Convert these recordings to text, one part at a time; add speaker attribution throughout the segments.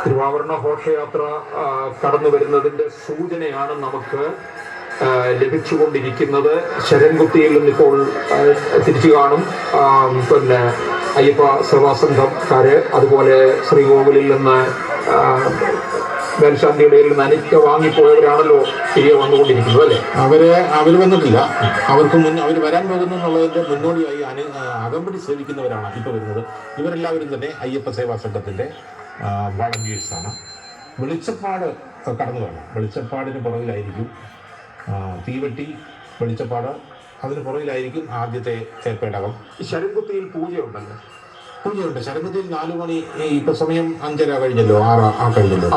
Speaker 1: തിരുവാഭരണ ഘോഷയാത്ര കടന്നു വരുന്നതിന്റെ സൂചനയാണ് നമുക്ക് ലഭിച്ചുകൊണ്ടിരിക്കുന്നത്. ശരൺകുത്തിയിൽ നിന്നിപ്പോൾ തിരിച്ചു കാണും. പിന്നെ അയ്യപ്പ സേവാ സംഘക്കാര് അതുപോലെ ശ്രീകോവിലിൽ നിന്ന് മേൽശാന്തിയുടെ നിന്ന് അനിക്ക വാങ്ങിപ്പോയവരാണല്ലോ തിരികെ വന്നുകൊണ്ടിരിക്കുന്നത് അല്ലേ?
Speaker 2: അവർ അവർ വന്നിട്ടില്ല. അവർക്ക് മുൻ അവർ വരാൻ പോകുന്നു എന്നുള്ളതിന്റെ മുന്നോടിയായി അകമ്പടി സേവിക്കുന്നവരാണ് ഇപ്പോൾ വരുന്നത്. ഇവരെല്ലാവരും തന്നെ അയ്യപ്പ സേവാ സംഘത്തിന്റെ വളണ്ടിയേഴ്സ് ആണ് വെളിച്ചപ്പാട് കടന്നു വേണം വെളിച്ചപ്പാടിന് പുറകിലായിരിക്കും തീവെട്ടി വെളിച്ചപ്പാട് അതിന് പുറകിലായിരിക്കും ആദ്യത്തെ പേടകം
Speaker 1: ശരംകുത്തിയിൽ പൂജയുണ്ടല്ലോ.
Speaker 2: പൂജയുണ്ട്. ശരംകുത്തിയിൽ നാലു മണി ഇപ്പൊ സമയം അഞ്ചര കഴിഞ്ഞല്ലോ ആറ് ആ കഴിഞ്ഞല്ലോ.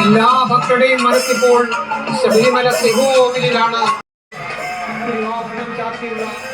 Speaker 3: എല്ലാ ഭക്തരുടെയും മനസ്സിപ്പോൾ ശബരിമല ശ്രീകോവിലാണ് വിവാഹം